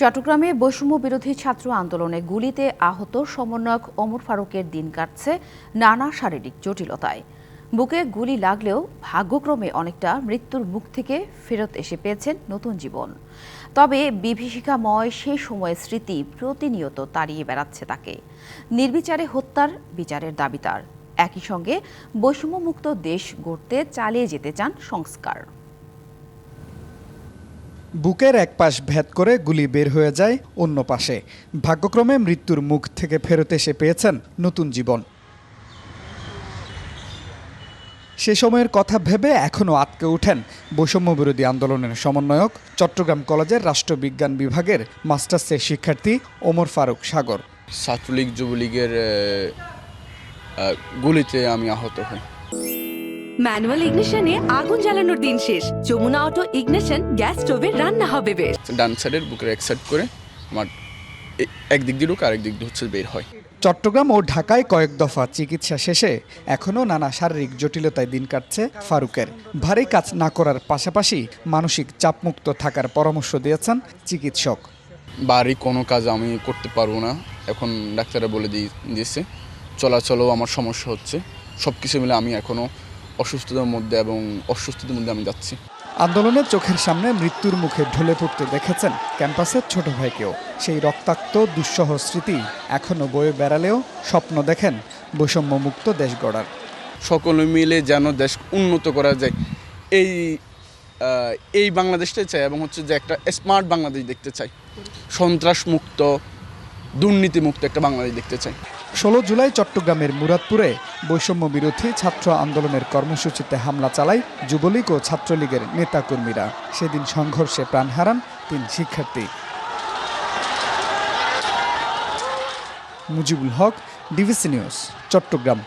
চট্টগ্রামে বৈষম্য বিরোধী ছাত্র আন্দোলনে গুলিতে আহত সমন্বয়ক ওমর ফারুকের দিন কাটছে নানা শারীরিক জটিলতায়। বুকে গুলি লাগলেও ভাগ্যক্রমে অনেকটা মৃত্যুর মুখ থেকে ফেরত এসে পেয়েছেন নতুন জীবন। তবে বিভীষিকাময় সেই সময়ের স্মৃতি প্রতিনিয়ত তাড়িয়ে বেড়াচ্ছে তাকে। নির্বিচারে হত্যার বিচারের দাবি তার। একই সঙ্গে বৈষম্যমুক্ত দেশ গড়তে চালিয়ে যেতে চান সংস্কার। বুকের এক পাশ ভেদ করে গুলি বের হয়ে যায় অন্য পাশে। ভাগ্যক্রমে মৃত্যুর মুখ থেকে ফেরত এসে পেয়েছেন নতুন জীবন। সে সময়ের কথা ভেবে এখনও আটকে ওঠেন বৈষম্য বিরোধী আন্দোলনের সমন্বয়ক চট্টগ্রাম কলেজের রাষ্ট্রবিজ্ঞান বিভাগের মাস্টার্সের শিক্ষার্থী ওমর ফারুক সাগর। ছাত্রলীগ, যুবলীগের গুলিতে আমি আহত হই। ম্যানুয়াল ইগনিশনে আগুন জ্বালানোর দিন শেষ। যমুনা অটো ইগনিশন গ্যাস স্টোভে রান্না হবে বেশ। ডান সাইডের বুকের এক সাইড করে আমার একদিক দিয়ে ঢুকে আরেক দিক দিয়ে হচ্ছে বের হয়। চট্টগ্রাম ও ঢাকায় কয়েক দফা চিকিৎসা শেষে এখনও নানা শারীরিক জটিলতায় দিন কাটছে ফারুকের। ভারী কাজ না করার পাশাপাশি মানসিক চাপমুক্ত থাকার পরামর্শ দিয়েছেন চিকিৎসক। বাড়ি কোনো কাজ আমি করতে পারব না। এখন ডাক্তাররা বলে দিয়ে দিয়েছে চলাচলও আমার সমস্যা হচ্ছে। সব কিছু মিলে আমি এখনও অসুস্থতার মধ্যে এবং অসুস্থতার মধ্যে আমি যাচ্ছি। আন্দোলনের চোখের সামনে মৃত্যুর মুখে ঢলে পড়তে দেখেছেন ক্যাম্পাসের ছোট ভাইকেও। সেই রক্তাক্ত দুঃসহ স্মৃতি এখনও বয়ে বেড়ালেও স্বপ্ন দেখেন বৈষম্যমুক্ত দেশ গড়ার। সকলে মিলে যেন দেশ উন্নত করা যায়। এই এই বাংলাদেশটাই চাই এবং হচ্ছে যে একটা স্মার্ট বাংলাদেশ দেখতে চাই। সন্ত্রাস মুক্ত দুর্নীতি মুক্ত একটা বাংলাদেশ দেখতে চাই। ষোলো জুলাই চট্টগ্রামের মুরাদপুরে বৈষম্য বিরোধী ছাত্র আন্দোলনের কর্মসূচিতে হামলা চালায় যুবলীগ ও ছাত্রলীগের নেতাকর্মীরা। সেদিন সংঘর্ষে প্রাণ হারান তিন শিক্ষার্থী। Mujibul Haque DBC news, Chattogram.